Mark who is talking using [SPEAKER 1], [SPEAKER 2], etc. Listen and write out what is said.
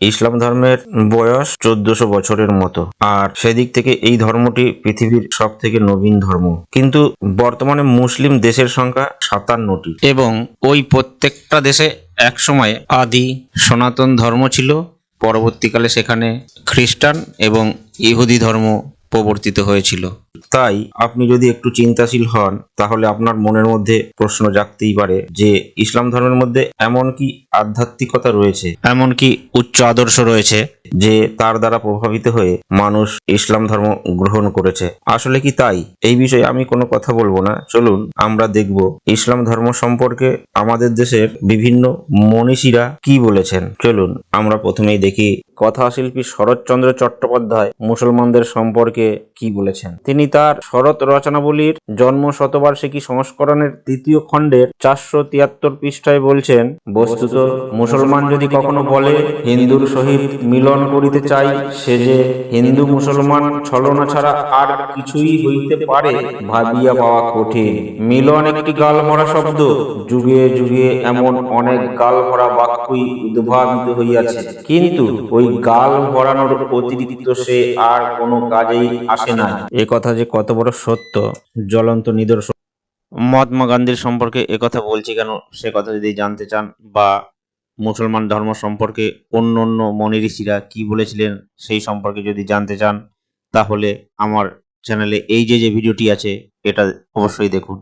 [SPEAKER 1] ইসলাম ধর্মের বয়স চোদ্দশো বছরের মতো। আর সেদিক থেকে এই ধর্মটি পৃথিবীর সব থেকে নবীন ধর্ম। কিন্তু বর্তমানে মুসলিম দেশের সংখ্যা সাতান্নটি। এবং ওই প্রত্যেকটা দেশে একসময় আদি সনাতন ধর্ম ছিল। পরবর্তীকালে সেখানে খ্রিস্টান এবং ইহুদি ধর্ম প্রবর্তিত হয়েছিল। তাই আপনি যদি একটু চিন্তাশীল হন তাহলে আপনার মনের মধ্যে প্রশ্ন জাগতেই পারে যে ইসলাম ধর্মের মধ্যে এমন কি আধ্যাত্মিকতা রয়েছে? এমন কি উচ্চ আদর্শ রয়েছে? যে তার দ্বারা প্রভাবিত হয়ে মানুষ ইসলাম ধর্ম গ্রহণ করেছে। আসলে কি তাই? এই বিষয়ে আমি কোনো কথা বলব না। চলুন, আমরা দেখব ইসলাম ধর্ম সম্পর্কে আমাদের দেশের বিভিন্ন মনীষীরা কি বলেছেন। চলুন, আমরা প্রথমেই দেখি কথাশিল্পী শরৎচন্দ্র চট্টোপাধ্যায় মুসলমানদের সম্পর্কে কি বলেছেন। তিনি তার শরৎ রচনাবলীর জন্ম শতবার্ষিকী সংস্করণের তৃতীয় খণ্ডের চারশো তিয়াত্তর পৃষ্ঠায় বলছেন, বস্তুত মুসলমান যদি কখনো বলে, হিন্দুর সহিত মিলন করিতে চাই, সে যে হিন্দু মুসলমান ছলনা ছাড়া আর কিছুই হইতে পারে ভাবিয়া পাওয়া কঠিন। মিলন একটি গাল ভরা শব্দ, যুগে যুগে এমন অনেক গাল ভরা বাক্যই উদ্ভাবিত হইয়াছে। কিন্তু ওই গাল ভরানোর অতিরিক্ত সে আর কোনো কাজেই আসে না। এ কথা যে কত বড় সত্য, জ্বলন্ত নিদর্শন। মহাত্মা গান্ধীর সম্পর্কে একথা বলছি কেন, সে কথা যদি জানতে চান বা মুসলমান ধর্ম সম্পর্কে অন্য অন্য মনি ঋষিরা কি বলেছিলেন সেই সম্পর্কে যদি জানতে চান, তাহলে আমার চ্যানেলে এই যে যে ভিডিওটি আছে, এটা অবশ্যই দেখুন।